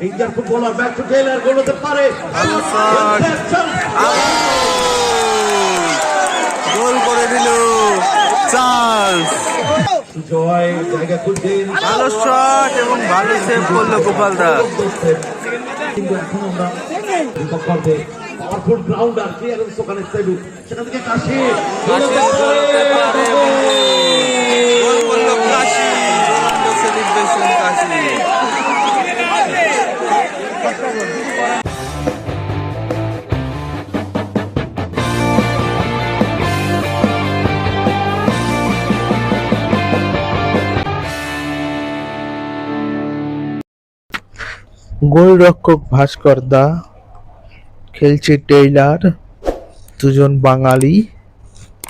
Indian footballer back to Taylor goal হতে পারে গোল করে দিল। জায়গা খুঁজছেন ভালো শট এবং ভালো সেভ করল গোপাল দা কিন্তু এখন আমরা বিপক্ষে পাওয়ারফুল গ্রাউন্ডার ক্লিয়ারেন্স ওখানে সেলু সেখান থেকে কাশি। গোল করল কাশি। রোনাল্ডো সেলিব্রেশন কাশি। গোলরক্ষক ভাস্কর দা, খেলছে টেইলার, দুজন বাঙালি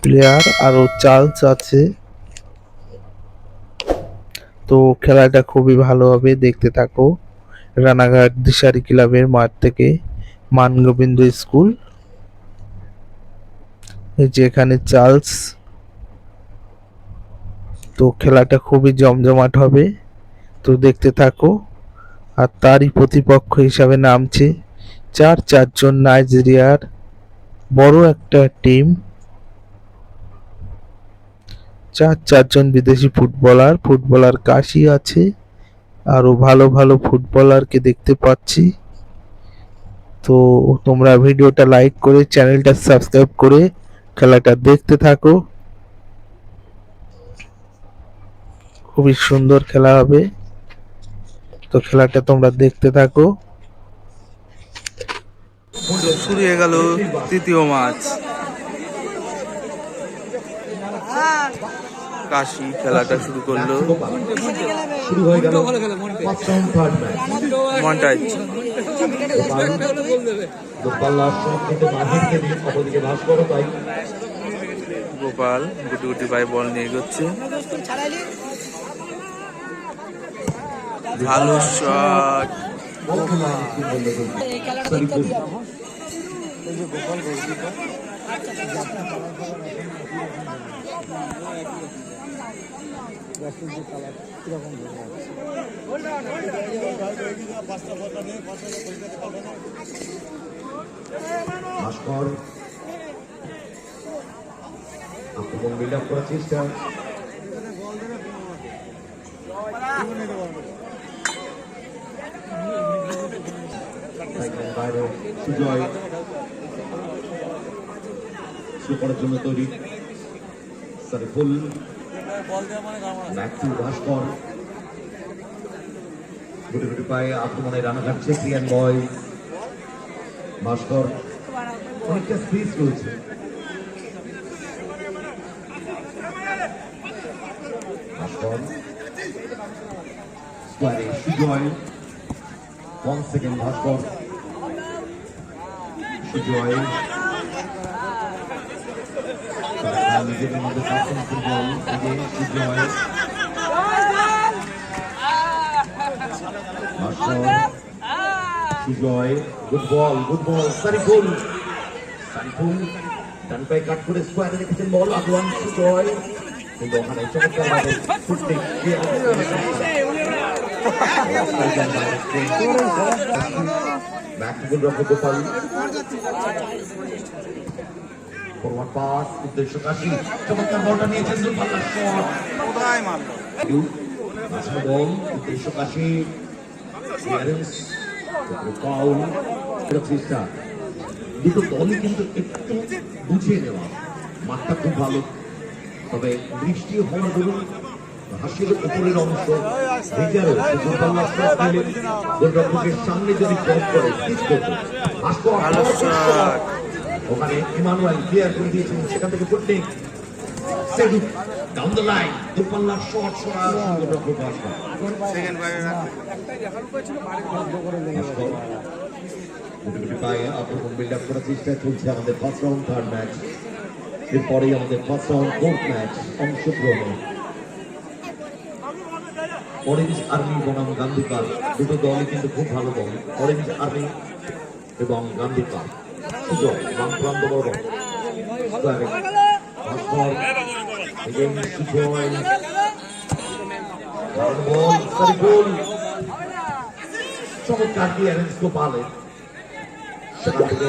প্লেয়ার আরও চার্লস আছে। তো খেলাটা খুবই ভালো হবে দেখতে থাকো। রানাঘাট দিশারি ক্লাবের মাঠ থেকে মানগোবিন্দ স্কুল, যেখানে চার্লস, তো খেলাটা খুবই জমজমাট হবে, তো দেখতে থাকো। আর তারই প্রতিপক্ষ হিসাবে নামছে চার চারজন নাইজেরিয়ার বড় একটা টিম। চার চারজন বিদেশি ফুটবলার ফুটবলার কাশি আছে। আরও ভালো ভালো ফুটবলারকে দেখতে পাচ্ছি। তো তোমরা ভিডিওটা লাইক করে চ্যানেলটা সাবস্ক্রাইব করে খেলাটা দেখতে থাকো। খুবই সুন্দর খেলা হবে। তো খেলাটা তোমরা দেখতে থাকো। শুরু হয়ে গেল তৃতীয় ম্যাচ কাশি খেলাটা শুরু করল। শুরু হয়ে গেল ফার্স্ট থার্ড ম্যাচ মন্টাইজ গোপাল্লা শট কিন্তু দিয়ে অপরদিকে ভাস্কর তাই। গোপাল গুটি গুটি পায়ে বল নিয়ে এগোচ্ছে। ভালো শট শরীফুল ভাস্কর আক্রমণ বিল্ড আপ করার চেষ্টা? বাইরে সুজয় করার জন্য তৈরি। Shariful back to Bhaskar. গুটি গুটি পায়ে আক্রমণে রানা ঘাটছে ক্রিয়ান বয়। ভাস্কর অনেকটা স্পেস রয়েছে ভাস্কর। স্কোয়ারে সুজয় ওয়ান সেকেন্ড ভাস্কর। সুজয় তারা নিজেদের মধ্যে person football again Sujoy Bhaskar Sujoy good ball good ball Shariful Shariful ডান পায়ে কাট করে স্কোয়ারে রেখেছেন বল আগওয়ান সুজয় কিন্তু ওখানে চমৎকার ভাবে ফুটতে ব্যাক টু গোলরক্ষক গোপাল ফরওয়ার্ড পাস উদ্দেশ্য কাশি চমৎকার বলটা নিয়েছেন দুর্ভাগ্য। শট কোথায় মারলো? মাঝে বল উদ্দেশ্য কাশি ক্লিয়ারেন্স ফাউল চেষ্টা। দুটো দলই কিন্তু একটু বুঝিয়ে নেওয়া। মাঠটা খুব ভালো। তবে বৃষ্টি হওয়ার দরুন হাসির উপরের অংশ ভেজা রয়েছে দূরপাল্লার শট নিলে গোলরক্ষকের সামনে যদি ক্রস করে পিচ করবে। ভাস্কর ওখানে ইমানুয়েল ক্লিয়ার করে দিয়েছেন সেখান থেকে ফুটনিক সেডু ডাউন দ্য লাইন দূরপাল্লার শট সরাসরি গোলরক্ষক ভাস্কর সেকেন্ড ভাস্কর গুটি গুটি পায়ে আক্রমণ বিল্ড আপ করার চেষ্টা চলছে আমাদের ফার্স্ট রাউন্ড থার্ড ম্যাচ এরপরেই আমাদের ফার্স্ট রাউন্ড ফোর্থ ম্যাচ অংশগ্রহণ। অরেঞ্জ আর্মি বনাম গান্ধী পার্ক দুটো দলই কিন্তু খুব ভালো দল। অরেঞ্জ আর্মি এবং গান্ধী পার্ক সুযোগ বাম প্রান্ত সারিফুল চমৎকার ক্লিয়ারেন্স গোপালে সেখান থেকে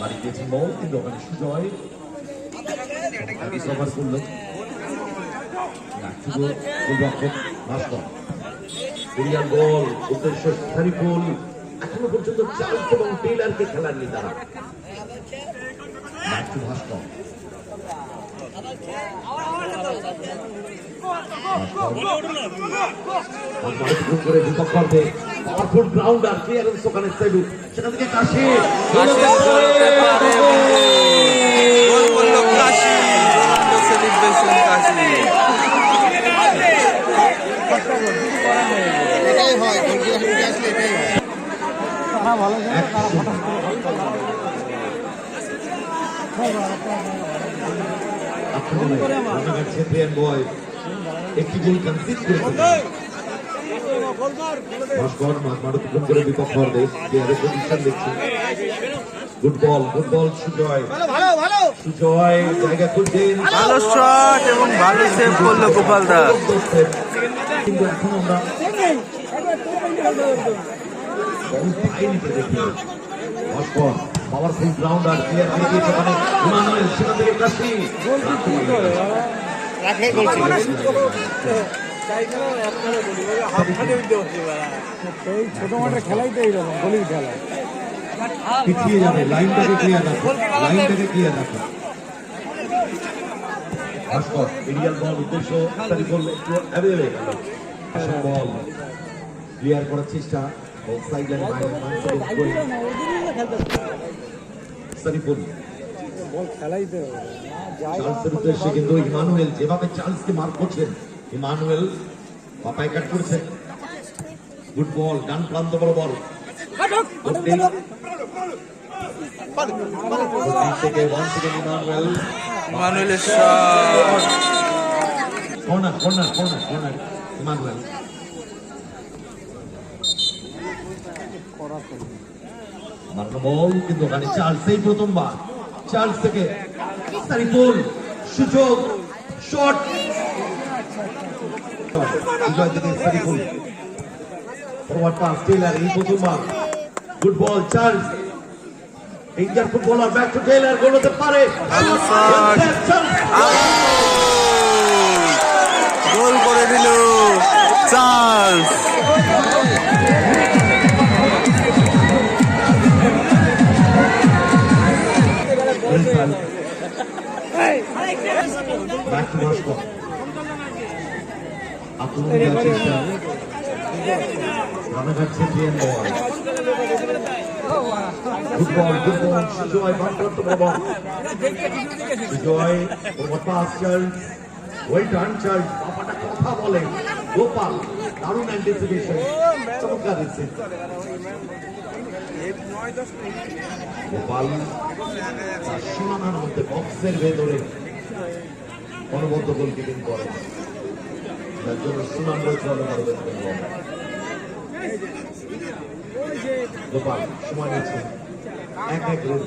বাড়ি দিয়েছেন বল কিন্তু ওখানে সুজয়। আগে কভার করল। না, শুধু গোলরক্ষক ভাস্কর। এখনও পর্যন্ত চার্লস এবং টেইলারকে খেলাননি তারা করে বিপক্ষ অর্ধে পাওয়ারফুল গ্রাউন্ডার ক্লিয়ারেন্স ওখানে সেলু সেখান থেকে কাশি। কাশি। গোল করল কাশি। দুরন্ত সেলিব্রেশন কাশি। একটি গোল কনসিড করে বিপক্ষ good ball good ball Sujoy ভালো ভালো সুজয় জায়গা খুঁজছেন ভালো শট এবং ভালো সেভ করল গোপাল দা কিন্তু এখন আমরা বল পাইনি তো দেখি গ্রাউন্ডার প্লেয়ার দিয়ে দিয়েছে ওখানে ইমানুয়েল সেখান থেকে কাশি রাখলে গোল ছোট মাঠে খেলাই তো এইরকম গলির খেলা। পিছিয়ে যাবে লাইনটাকে ক্লিয়ার রাখো লাইনটাকে ক্লিয়ার রাখো। ভাস্কর এরিয়াল বল উদ্দেশ্য সারিফুল একটু অ্যাভে গেল আসল বল ক্লিয়ার করার চেষ্টা। বল সাইড লাইন বাইরে সারিফুল বল খেলাইতে হবে। চার্লসের উদ্দেশ্যে কিন্তু ইমানুয়েল যেভাবে চার্লসকে মার করছেন ইমানুয়েল পাপায় কাট করছেন গুড বল ডান প্রান্ত বড় বল থেকে ওয়ান সেকেন্ড ইমানুয়েল। মানুয়েলের shot. Corner corner corner corner Emmanuel. মারলো বল কিন্তু ওখানে চার্লস এই প্রথমবার। চার্লস থেকে সারিফুল সুযোগ শট। বিজয় থেকে সারিফুল ফরওয়ার্ড পাস টেইলার এই প্রথমবার। Good ball Charles. Indian footballer back to Taylor goal হতে পারে। দেওয়ার চেষ্টা রানাঘাট চ্যাম্পিয়ন বল বাবাটা কথা বলে। গোপাল দারুণ অ্যান্টিসিপেশন চমৎকার রিসিভ গোপাল সীমানার মধ্যে বক্সের ভেতরে। অনবদ্য গোল কিপিং করে। যার জন্য সুনাম সময় নিয়েছে এক এক রোড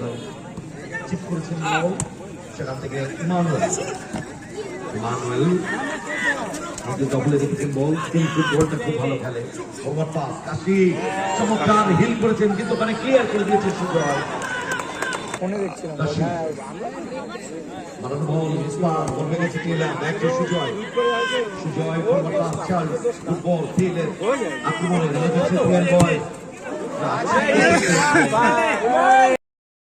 চিপ করেছেন সেখান থেকে ইমানুয়েল ইমানুয়েল বলটা খুব ভালো খেলে ওভার পাস কাশি চমৎকার হিল করেছেন কিন্তু ওখানে ক্লিয়ার করে দিয়েছে সুজয় ফোনে দেখছিলাম। কাশি মারান বল ইসলাম বলবে গেছে Taylor back Sujoy Sujoy football আক্রমণে বয়।